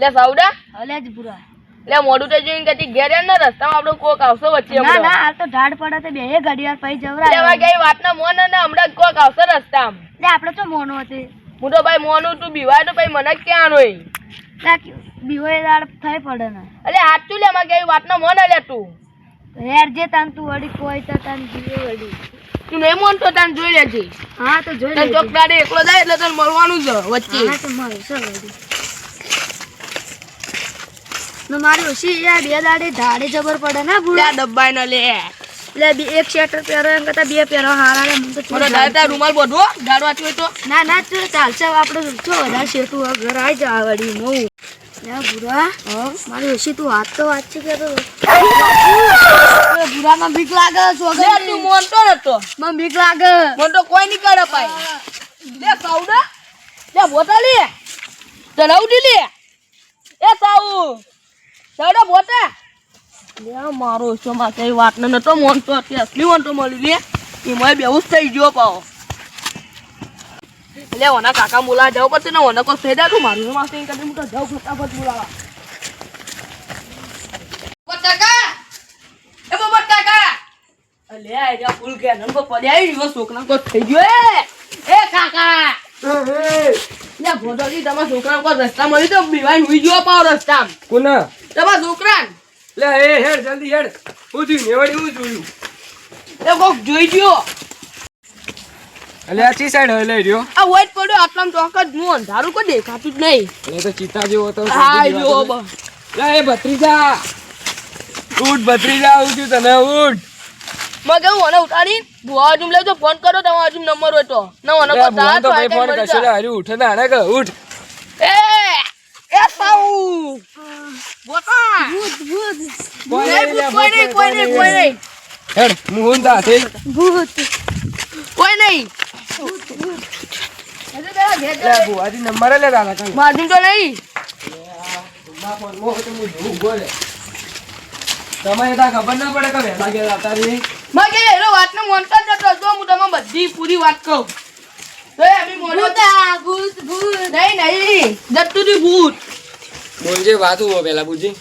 લે સાવડા. હલે જ પૂરા લે મોડું તો જોઈને કદી ઘેર ને રસ્તામાં આપણો કોક આવશે વચ્ચે ના ના આ તો ઢાળ પડે તો બે ઘડિયાળ પછી જવરા લેવા ગઈ વાત ના મોન ને હમણાં કોક આવશે રસ્તામાં. લે આપણે તો મોનો હતી હું તો ભાઈ મોનું તું બીવાય તો ભાઈ મને ક્યાં હોય. બીવાય દાળ થઈ પડે ને. અલે હાચું લે માં ગઈ વાત ના મોન લે તું. હેર જે તાન તું વડી કોઈ તો તાન જીવે વડી તું નહીં મોન તો તાન જોઈ લેજે. હા તો જોઈ લેજે. ચોકડાડે એકલો જાય એટલે તને મળવાનું છે વચ્ચે હા તો મળશે વળી. ને મારી ઓછી યાર બે દાડે ધાડે જબર પડે ને ભૂલા. આ ડબ્બાઈ ન લે. લે બે એક શેટર પહેરો એમ કરતા બે પહેરો. હારા રે મને તો તાર રૂમાલ બોધવો? ગાડવા હોય તો? ના ના તો ચાલશે આપણે જો વધારે હવે ઘર આવી જવા વળી મઉ મારી ઓછી તું વાત તો વાત છે કે તો? ભૂરામાં બીક લાગે લે સોગંદ તું મોનતો નતો મને બીક લાગે. મન તો કોઈ નહીં કરે ભાઈ. લે સાઉડા. લે બોતા લે. ચલાવડી લે. એ સાઉ. લે મારો ઓછો માં કઈ વાત ન નતો મોનતો અત્યારે અસલી મોનતો મળી લે. એ થઈ ગયો લે ઓના કાકા બોલા જાવ પડશે ને ઓના તું મારું કરી ફટાફટ બોલાવા. બટાકા! એ બટાકા! અલે આ જા ફૂલ કે પડ્યા દિવસ છોકરા કો થઈ ગયો એ! એ કાકા! લે ભોડોજી તમારા છોકરા કો રસ્તા મળી તો બીવાઈ હુઈ ગયો પાવ રસ્તા કોના? તમારા છોકરા લે એ હેડ જલ્દી હેડ. હું થયું નેવડી હું જોયું? એ કોક જોઈ ગયો. અલે આ ચી સાઈડ લઈ રહ્યો. આ વાઈટ પડ્યો આટલામ ચોક જ નું અંધારું કોઈ દેખાતું જ નહીં. એટલે તો ચિતા જેવો તો હા જો બ- લે એ ભત્રીજા. ઉઠ ભત્રીજા છું તને ઉઠ. મેં હું ઓને ઉઠાડી બુઆ હજુ લેજો ફોન કરો તમારો હજુ નંબર હોય તો. ના ઓને કો તા તો ભાઈ ફોન કરશે. હરી ઉઠે ના ને કે ઉઠ. એ એ સાઉ. કોઈ નહીં, કોઈ નહીં કોઈ નહીં કોઈ નહીં હેડ હું હું ભૂત કોઈ નહીં નંબર લે દાદા મારું તો નહીં ના ફોન મો તો હું જોઉં બોલે તમે તા ખબર ના પડે કે વહેલા ગયા હતા રે મેં કે એનો વાતને મોનતા જ નતો હું તમને બધી પૂરી વાત કહું તો એ ભૂત ભૂત નહીં નહીં જતું ભૂત બોલજે વાત હો પેલા બુજી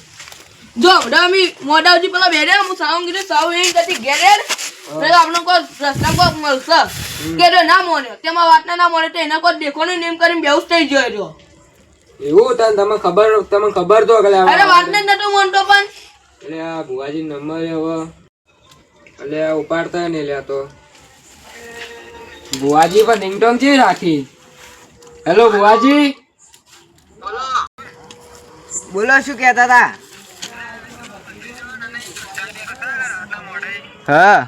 જો અમે મોઢાજી પેલા બેરે હું સાઉં કીધું સાવ એ કદી ઘેરે આપણો આપણે કોઈ રસ્તા કોઈ મળશે. કે ના મોને તેમાં વાત ના મોને તો એના કોઈ દેખો નેમ કરીને બેઉસ થઈ ગયો જો. એવું તને તમે ખબર તમને ખબર તો કે અરે વાતને નતો મોનતો પણ. એટલે આ ભુવાજી નંબર હવે. એટલે આ ઉપાડતા ને લે તો. ભુવાજી પણ રિંગટોન છે રાખી. હેલો ભુવાજી. બોલો, શું કહેતા હતા? હા.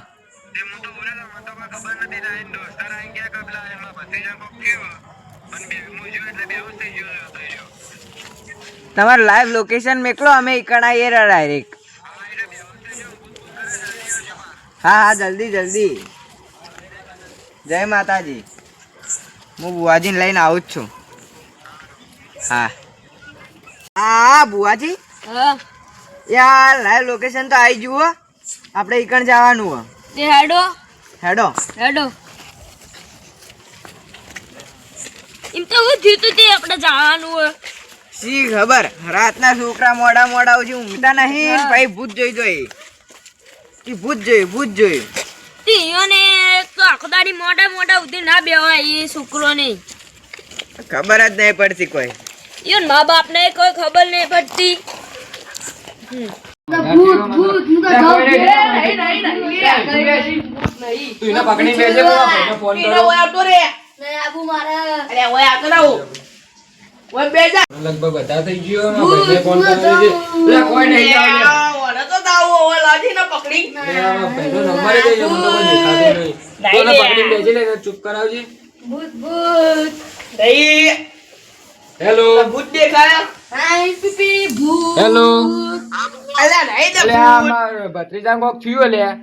તમારું લાઈવ લોકેશન મેકલો અમે ઈકણ એ ડાયરેક્ટ હા હા, જલ્દી જલ્દી. જય માતાજી. હું બુવાજીને લઈને આવું જ છું. હા. હા બુવાજી યાર લાઈવ લોકેશન તો આવી જુઓ આપણે ઈકણ જવાનું હો. તે હેડો. હેડો. હેડો. એમ તો હું જીતું તે આપણે જવાનું હોય સી ખબર? રાતના છોકરા મોડા મોડા ઉજી ઊંઘતા નહીં. ભાઈ ભૂત જોઈ જોઈ. ઈ ભૂત જોઈ ભૂત જોયું તીયોને તો આખો દાડી મોટા મોટા ઉધી ના બેવાય એ છોકરો ને ખબર જ નહીં પડતી કોઈ. ઈયોન મા બાપ ને કોઈ ખબર નહીં પડતી. તું એને પકડી બેસે ફોન ઈનો કરો. ઓય આવતો રે. આબુ મારા. અરે ઓય આગળ આવો ઓય બે લગભગ બધા થઈ ગયો ફોન કરી લે કોઈ નહીં જાવ ઓને તો દાવો ઓય લાજી ને પકડી. લે નંબર જ લઈ મને તો નહીં. તું પકડી બેસી લે ચૂપ કરાવજે. ભૂત ભૂત. નહીં હેલો ભૂત દેખાયા હાય પીપી ભૂત. હેલો અલ્યા નહીં આ માર ભત્રીજા કોક થયું અલ્યા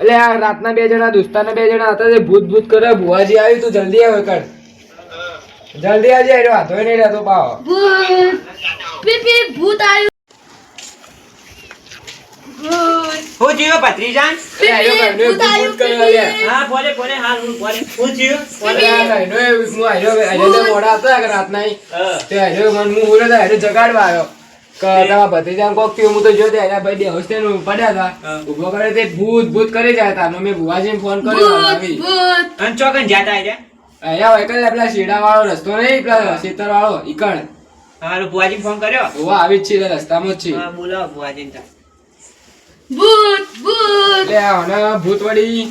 એટલે આ રાતના બે જણા દોસ્તાના બે જણા હતા જે ભૂત ભૂત કરે ભુવાજી આવ્યું તું જલ્દી આવે કર જલ્દી આવજે એનો હાથો નહીં રહેતો પાવ ભૂત. પીપી ભૂત આવ્યું. ભૂત હું જીવો ભત્રીજા એ આયો ભાઈનો ભૂત ભૂત કરે લે. હા બોલે બોલે હાલ હું બોલે. હું થયું બોલે. અરે આ ભાઈનો એ હું આયો આયો તો મોડા હતા કે રાતના ઈ. તે આયો મને હું બોલ્યો તો આયો જગાડવા આવ્યો. તમારા ભત્રીજાને કોક થયું હું તો જોયો તે આયા ભાઈ બેહોશ થઈને પડ્યા હતા. ઊભો કરે તે ભૂત ભૂત કરી જાય હતા. મેં ભુવાજીને ફોન કર્યો આવી અને ચોકન જાતા આયા અહીંયા હોય કે પેલા શેડા વાળો રસ્તો નહીં પેલા શેતર વાળો ઈકણ. હારું બુઆજી ફોન કર્યો? ઓવા આવી જ છે રસ્તામાં જ છે બોલાવો બુઆજીને તા. ભૂત ભૂત. લે આ ભૂત વળી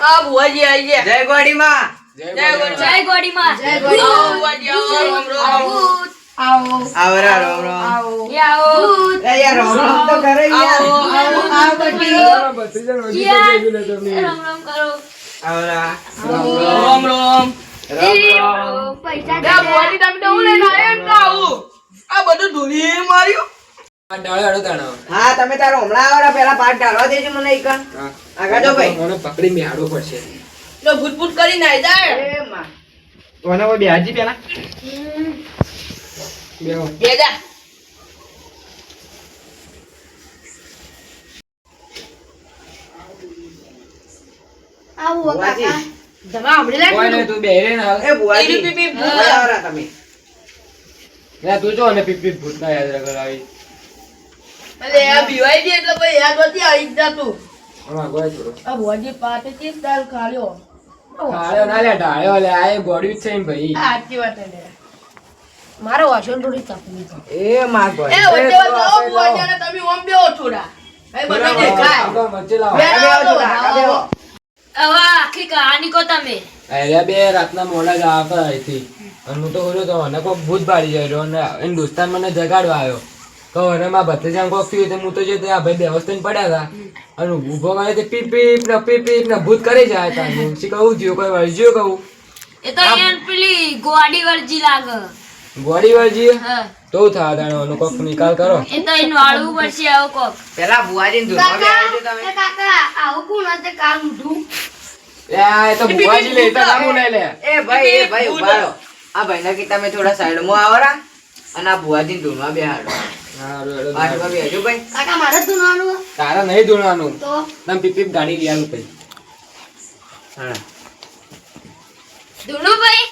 આ બુવાજી આવી ગયા. જય ગોડીમાં. જય જય ગોળીમાં. જય ગોડીમાં. જય આવો ભુવાજી આવો રામ રામ. ભૂત. આવો. આવરા રોમ રોમ એ આવો. ભૂત. એ યાર રોમ રોમ તો કરે યાર. આવો આવો તમારા ભત્રીજાને હજી તો જોયું લે તમે. રામ રામ કરો. આવરા રામ રામ. પૈસા લે ભુવાજી તમે તો ને તો આવું. આ બધું ધૂળી માર્યું. આ. હા તમે તારો હમણાં પેલા પાઠ ઢાળવા દેજો મને ઈકણ આગળ જો ભાઈ. મને પકડી બેહાડવું પડશે. તો ભૂત ભૂત કરી નાઈ જાય એ માં. કોને કોઈ બેહાજી પેલા. બેહો. બે જા. આવો કાકા. જમા હમણાં કોઈ તું બેહી રહે ને એ બુઆજી પીપી ભૂત. આવરા તમે. તું જો ને પીપી પીપ ભૂતના યાદ કરાવી એટલે આ બીવાઈ દે એટલે ભાઈ યાદ નથી આવી જ જાતું. હમણાં ગોળ થોડો. આ ભુવાજી પાટે ચીજ દાલ ખાલ્યો ખાલ્યો ના લે ઢાળ્યો લે આ એ છે ને ભાઈ. આ સાચી વાત છે લે. મારો વાસણ થોડી છે. એ માં એ વચ્ચે વચ્ચે ઓ ભુવાજી અને તમે ઓમ બેઓ થોડા એ બધા દેખાય આ વચ્ચે લાવો. હવે આખી કહાની કો તમે. અરે બે રાતના મોડા જ આવતા અહીંથી અને હું તો બોલ્યો તો મને કોક ભૂત ભાડી જાય અને હિન્દુસ્તાન મને જગાડવા આવ્યો. તો અને મારા કોફી કોક થયું તો હું તો જો તે આ ભાઈ બેહોશ થઈને પડ્યા હતા. અને ઊભો કરે તે પીપ પીપ ને પીપ પીપ ને ભૂત કરી જાય તા હું શી કહું થયું કોઈ વર્જ્યો કહું? એ તો એન પેલી ગોડી વર્જી લાગે. ગોડી વર્જી હા. તો થા તાણે નો કોક નિકાલ કરો. એ તો એન વાળવું પડશે આવો કોક. પેલા બુઆજી ધૂળમાં બેહાડજો તમે. કાકા આવું કોણ હતે કામ ઢૂ એ આ તો બુવાજી લેતા કામું નહીં લે. એ ભાઈ એ ભાઈ ઊભા રહો. આ ભાઈના કે તમે થોડા સાઈડમાં આવરા અને આ બુઆજીને ધૂળમાં બેહાડો. તારા નહીં ધોવાનું તો? તમે પીપ પીપ ગાડી ગયા હા. ભાઈ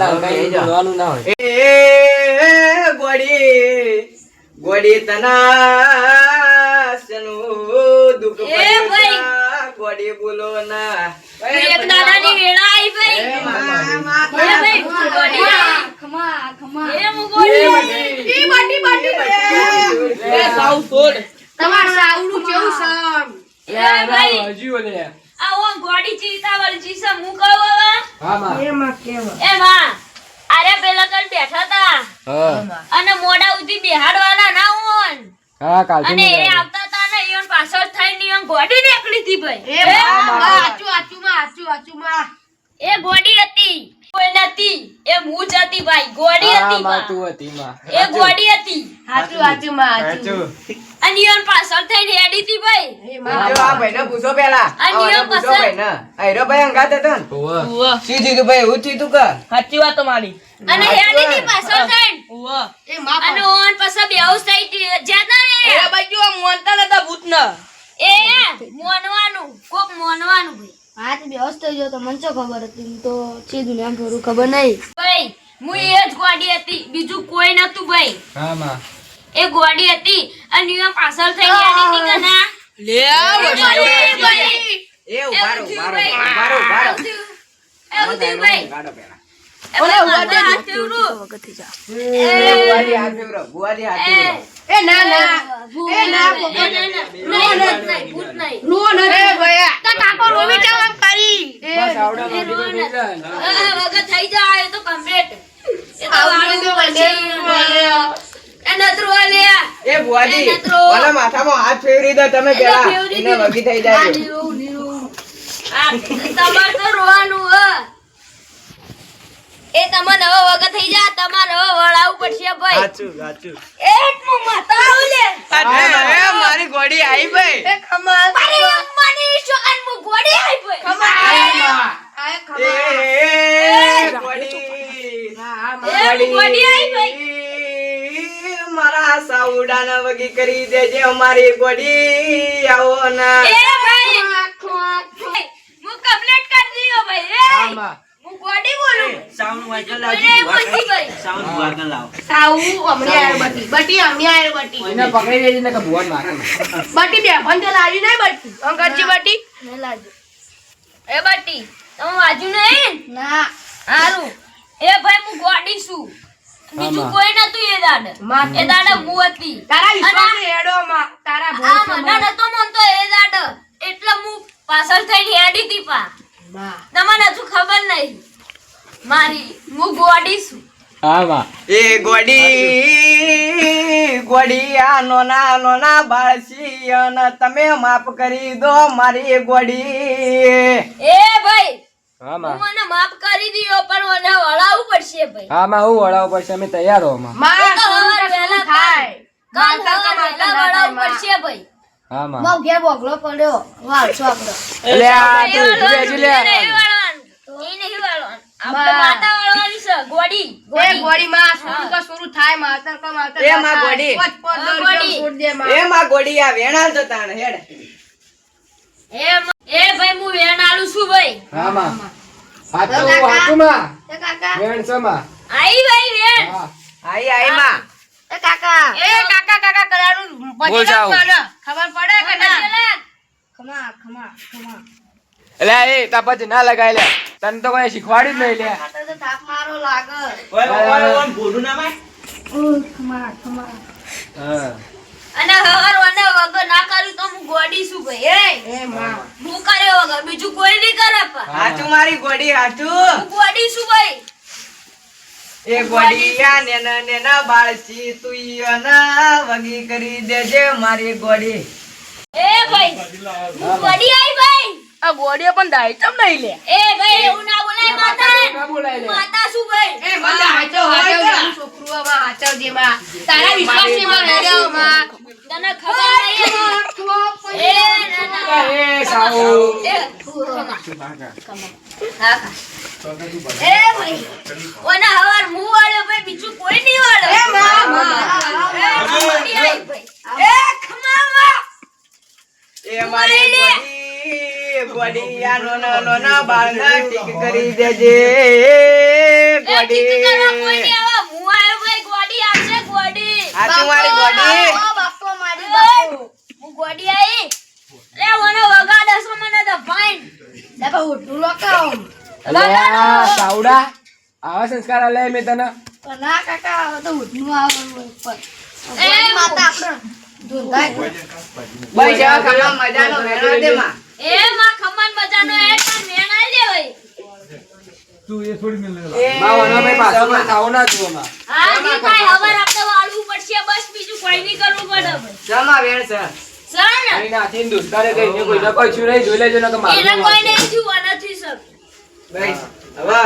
તારા કઈ ના હોય. એ ગોડી ગોડી તના સનું દુઃખ એ ભાઈ. ગોડી બોલો ના એક દાદાની વેળા આવી ભાઈ. એ એ ભાઈ. ગોડી આવી. ખમા ખમા. એ મુગોડી ઈ બાટી બાટી એ સાવ છોડ તમાર સાવડું કેવું સામ એ ભાઈ. હજી ઓલે આ. ઓ ગોડી ચીતા વળજી છે હું કહું હવે. હા માં. એ માં અરે પેલા કલ બેઠા તા. અને મોડા ઉધી બેહાડવાના ના હોન. હા કાલથી અને એ આવતા ઈવન પાછળ થઈને ઈવન ગોડી નીકળી હતી ભાઈ. એ માં આચુ આચુ માં આચુ આચુ માં એ ગોડી હતી. કોઈ નથી. એ હું જ હતી ભાઈ. ગોડી હતી માં. તું હતી માં. એ ગોડી હતી. હાચું હાચું માં હાચું. અને ઈવન પાછળ થઈ રેડી હતી ભાઈ. એ માં જો આ ભાઈને પૂછો પેલા નિયમ પૂછો પસંદ. ભાઈને. આ ભાઈ અંગાત હતો ને ઓવે. ઉવ્વ. શું ભાઈ? એવું થયું તું કા? સાચી વાત મારી અને હેડી હતી પાછળ થઈ ઉવ્વ. એ માં અને ઓન પાછળ બેઉ થઈ હતી. જ્યાં ને એ. ભાઈ જો મોનતા નતા ભૂતના. એ મોનવાનું. કોક મોનવાનું ભાઈ. હા તો બેહોશ થઈ ગયો તો મને શું ખબર હતી હું તો છે દુનિયા ભરું ખબર નહીં ભાઈ હું એ જ ગોડી હતી બીજું કોઈ નતું ભાઈ હા માં એ ગોડી હતી અને ઈવન પાછળ થઈ ગયા ની કે ના લે એ વળી. ભાઈ એ ઉભારો એવું ઊભા થયું રહો, ભાઈ. ઊભા રહો, ઊભા રહો. એવું થયું ભાઈ કાઢો પેલા. એ ઓલે ભાઈ, થઈ જાય. ને. આ વગર થઈ જાય એ તો complete. એ તો વાળું પછી. એ નતરું એ બુઆજી ઓલા માથામાં હાથ ફેરવી દો તમે પેલા. એને વગી થઈ જાય. આ તમારે તો રોવાનું હ. વગર થઈ જાય તમારે વળાવું પડશે ભાઈ. સાચું સાચું. એક માં માતા આવલે એ, એ, મારી ગોડી આવી ભાઈ. એ ખમા. મારી અમ્માની છોકન મુ ગોડી આઈ ભાઈ. ખમા. આ એ, ખમા. એ, ગોડી હા ગોડી આઈ ભાઈ. મારા સાઉડાના વગી કરી દેજે અમારી ગોડી આવો ના એ ભાઈ. હું કમ્પ્લીટ કરી દીયો ભાઈ. એ. આમાં હું. ગોડી બોલું. સાઉન્ડ મને બોલતી ભાઈ. સાઉન્ડ વાગલ લાવ. સાવું હમણાં આવ્યો બટી બટી હમણાં આવ્યો બટી એને પકડી દેજે ને કે ભુવન મારે. બટી બે ફોન તો લાવી નહીં બટી અંકરજી બટી ને લાજો એ બટી તમે વાજુ નહીં? ના. હારું. એ ભાઈ હું ગોડી છું. બીજું કોઈ નતું એ દાડા. એ દાડા હું હતી. તારા વિશ્વાસ હેડો માં. તારા આ માં ના નતો મનતો એ દાડા. એટલે હું પાછળ થઈને હેડી તી પા. માં. તમને હજુ ખબર નહીં. મારી હું ગોડી છું. આમાં એ ગોડી ગોડી આ નોના નોના બાળસી અને તમે માફ કરી દો મારી ગોડી. એ ભાઈ હું મને માફ કરી દીધો પણ મને વળાવવું પડશે ભાઈ. આમાં હું વડાવ પડશે? અમે તૈયાર હો આમાં માં તો શું હવે થાય કાલ માતા સવારે તો વહેલા માતા ના વળાવવું પડશે ભાઈ. આમાં મારો ઘેર બોગલો પડ્યો. વાળશો આપણે. એટલે આ એ તું ઊભી વળવાનું, રહેજે લે. એ નહીં વળવાનું. એ નહીં વળવાનું. આપણે માં. માતા વળવાની છે ગોડી. એ ગોડી. ગોળી માં શરૂ તો શરૂ થાય માતર કો માતર એ ના માં થાય. ગોળી. પોચ પોચ હા, દોઢ ગોળી. દોઢ છોડ દે માં. એ માં ગોડી આ વેણા તો તાણ હેડ. એ મ- એ ભાઈ હું વેણ આલું છું ભાઈ. આમાં આ તો હું હાથમાં એ કાકા. વેણ સમા આઈ ભાઈ વેણ. હા. આઈ આઈ માં. એ કાકા. એ કાકા કાકા કરાનું પછી બોલ જાઓ. મને ખબર પડે ખમા ખમા ખમા. એટલે એ તા પછી ના લગાય લે. તને તો કોઈ શીખવાડ્યું જ નહીં લે. કાકા મારો લાગે. ઓય ઓય ઓય બોલું ના માય. ઓ ખમા ખમા હા. અને હવાર વાને વગર ના કર્યું તો હું ગોડી છું ભાઈ એ એ માં. હું કરે વગર બીજું કોઈ નહીં કરે પા હાચું મારી ગોડી હાચું હું ગોડી છું ભાઈ. એ ગોડિયા નેના નેના બાળસી તું ઈયોના વગી કરી દેજે મારી ગોડી. એ ભાઈ હું ગોડી આઈ ભાઈ. આ ગોળીઓ પણ દાઈ ચમ નહીં લે? એ ભાઈ એવું ના બોલાય માતા. ના બોલાય લે. માતા શું ભાઈ? એ મને હાચો હાચો જેવું છોકરું આમાં હાચવ દે માં. તારા વિશ્વાસી માં હેડ્યો માં? તને ખબર નહીં એ ના ના એ સાઉ એ. એ ભાઈ. ઓના હવાર મુ વાળ્યો ભાઈ બીજું કોઈ નહીં વાળ્યો. એ માં, માં. એ ભાઈ એ મારી આ ગોડિયા નોના નોના બાળના ટીક કરી દેજે એ ટીક કરવા કોઈ નહીં આવા. મું આવ્યો ભાઈ ગોડી આવશે ગોડી. હાચું મારી ગોડી. ઓ બાપો મારી બાપો. હું ગોડી આઈ. લે મને વગાડશો મને તો ફાઈન લે બા ઉઠું સાવડા આવા સંસ્કાર આલે મેં તને? ના કાકા હવે તો ઉઠનું આવવાનું ઉપર એ માતા આપણે. બસ એવા કામમાં મજાનો વેણો દે માં એ માં ખમન બજાનો એ પણ મેણાઈ દે ભાઈ. માં ઓનો ભાઈ પાછો માં થાવ ના તું આમાં હા જી ભાઈ હવે આપણે વાળવું પડશે બસ બીજું કોઈ નહીં કરવું પડે ભાઈ જમા વેણ છે. સર અહીં નાથી ને દુષ્કારે કઈ ને કોઈને કોઈ છું નહીં જોઈ લેજો ને કે મારું એને કોઈ નહીં જોવા નથી સર. બસ હવે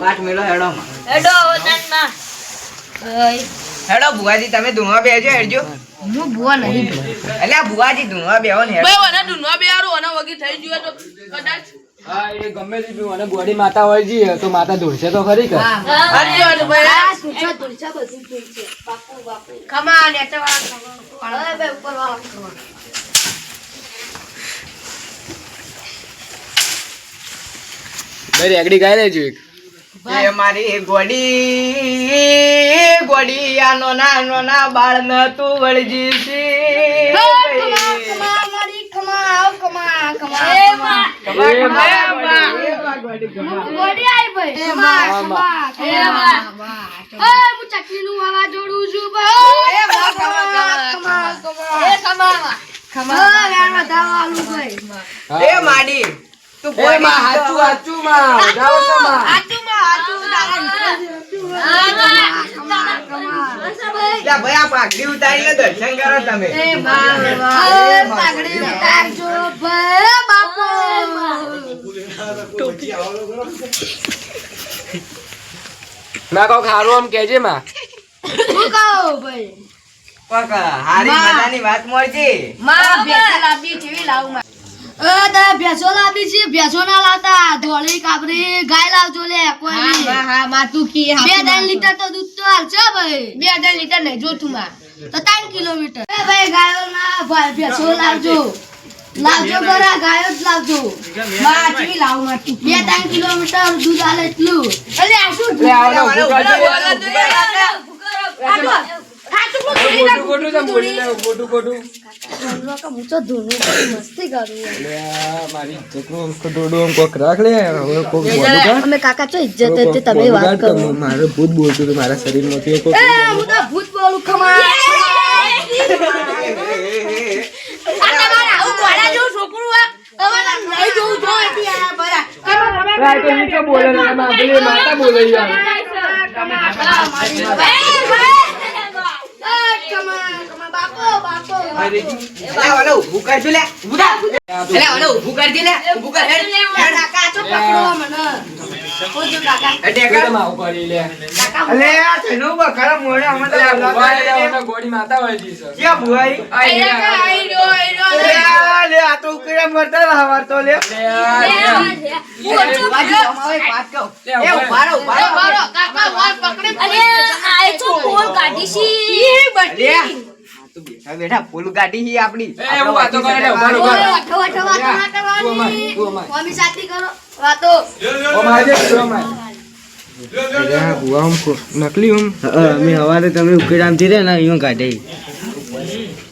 પાઠ મેળો હેડો માં. હેડો વતનમાં હેડો ભુવાજી તમે ધુમા બેજો હેડજો. હું ભૂવા નહીં. એટલે આ ભુવાજી ધુમા બેહો ને ભાઈ મને ડુનવા બે અને વગી થઈ ગયું તો કદાચ. હા એ ગમે તે બી મને ગોળી માતા હોય જી તો માતા ધોળશે તો ખરી કે? હાચી ભાઈ. આ સુછા ધૂળછા બધું ધૂળ છે. બાપુ બાપુ. ખમા નેચા વાળા હવે ઉપર વાળા કરવા ભાઈ રેગડી ગાય લેજો એક. એ મારી ગોડી ગોડી આ નોના નોના બાળ ન તું વળજી છી ખમા એ માં ખમા, એ માં. ગોડી, માં. પાઘડી ઉતારીને દર્શન કરો તમે. પાઘડી ઉતારજો. બાપો. ના કહો ખારું આમ કેજે માં. શું કહો ભાઈ? હારી મજાની વાત મળજી. માં ભેંસે લાંબી જેવી લાવું માં. અ, તારે ભેંસો લાવવી છે ભેંસો ના લાવતા ધોળી કાબરી ગાય લાવજો લે કોઈ હા બી. હા કી બે ત્રણ લીટર તો દૂધ તો હાલશે ભાઈ. બે હજાર લીટર નહીં જોતું માં તો ત્રણ કિલોમીટર. એ ભાઈ ગાયો ના ભાઈ ભેંસો લાવજો. લાવજો ગાયો જ લાવજો. લાવ બે ત્રણ કિલોમીટર દૂધ હાલે એટલું. અલે આ શું લે આવો બોલી મારી ઇજ્જતનું આમ ખોટું આમ કોક રાખ લે હવે કોક બોલું કર. અમે કાકા ચો ઇજ્જત હતી તમે વાત કરો. મારે ભૂત બોલતું હતું મારા શરીરમાંથી માંથી ભૂત બોલું ખમા આ તમારે ગોળી માતા ક્યાં ભુવાઈ? લે, આ તો ઉકળ્યા મરતા હવાર તો લે. વાત કહું. કાકા વાળ પકડી અરે આ તો ફોન કાઢી છી અલે, આ બેઠા ફૂલ ગાડી હી આપણી. એ, એવું વાતો કરે લે, ઊભા ઊભા. મમ્મી સાથે વાતો. નકલી હવારે તમે ઉકેડામથી રે ને અહીંયા કાઢે.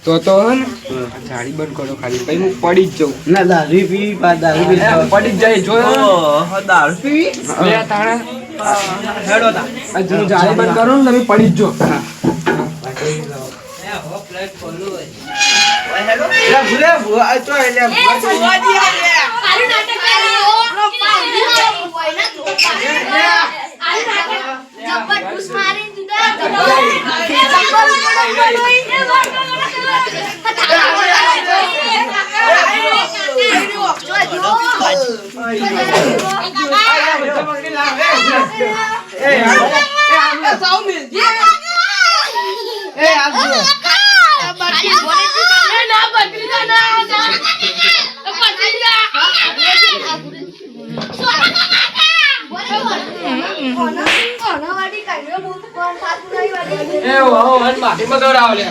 તો તો હે ને. બંધ કરો ખાલી. પછી હું પડી જ જાઉં. ના દારૂ પી પા દારૂ પી. પડી જ જાય જો દારૂ પી. લે, તાણા. હેડો તા. આ જો જાળી બંધ કરો ને તમે પડી જ જો અલા, ભૂલે, ભુવા, આ તો એટલે ભુવાજી આ લે. આનું નાટક જબ્બર ઘૂસ મારીને દીધા એ, આ- એ, આ- સાવ મિલ જે એ, આ ભુવા. બકરી બોલે છે એ ના બકરી ના ના ના બકરી ના એ વાહો વન માટીમાં દોડાવો લે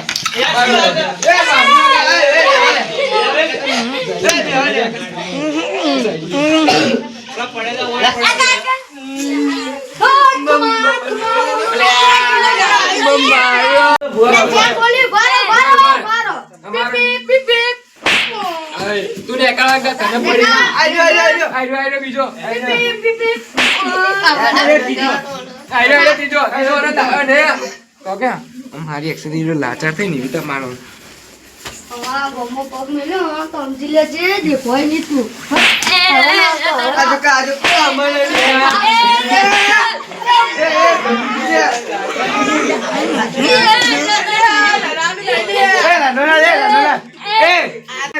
અય, તું ને તને પડી. આજો, આજો, આજો. આયરો બીજો અરે, બીજો. આયરો, આયરો ત્રીજો. ત્રીજો અને તારો ને. તો કે મારી એક્સિડન્ટ જો લાચાર થઈ ને એવી તો મારો આજો, આજો.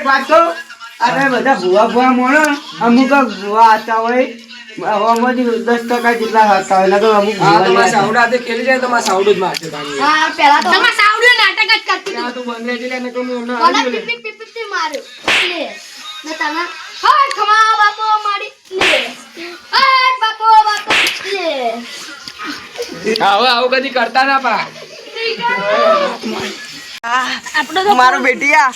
વાત કહું? તમે બધા ભૂવા ભૂવા મોણો અમુક ભૂવા હતા હોય. આમાંથી દસ ટકા જેટલા હતા હોય. નકર અમુક હા ભૂવા તો ખેલી જાય તો મારા સાઉન્ડ જ મારશે હા પેલા તો તમાર સાવડ્યો નાટક જ કરતી ત્યાં તું બંધ રહેજે લે, નકર હું એમને કોના હારી પીપી પીપી પીપી માર્યો? લે ને તને હાય ખમા બાપો મારી લે. હાય બાપો બાપો લે. હવે આવું કદી કરતા ના પા. મારું બેટિયા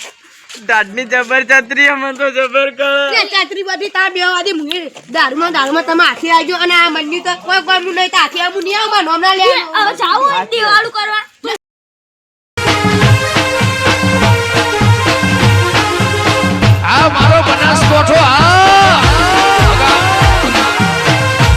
દાદની જબર છત્રી અમે તો જબર કર. કે ચાતરી બધી તા બે વાદી મુએ દારૂમાં દારૂમાં તમે આથી આવજો અને આ મંડી તો કોઈ કોઈ નહીં તો હાથે આવું નહીં આવું હમણાં લે હવે જાવું દિવાળું કરવા.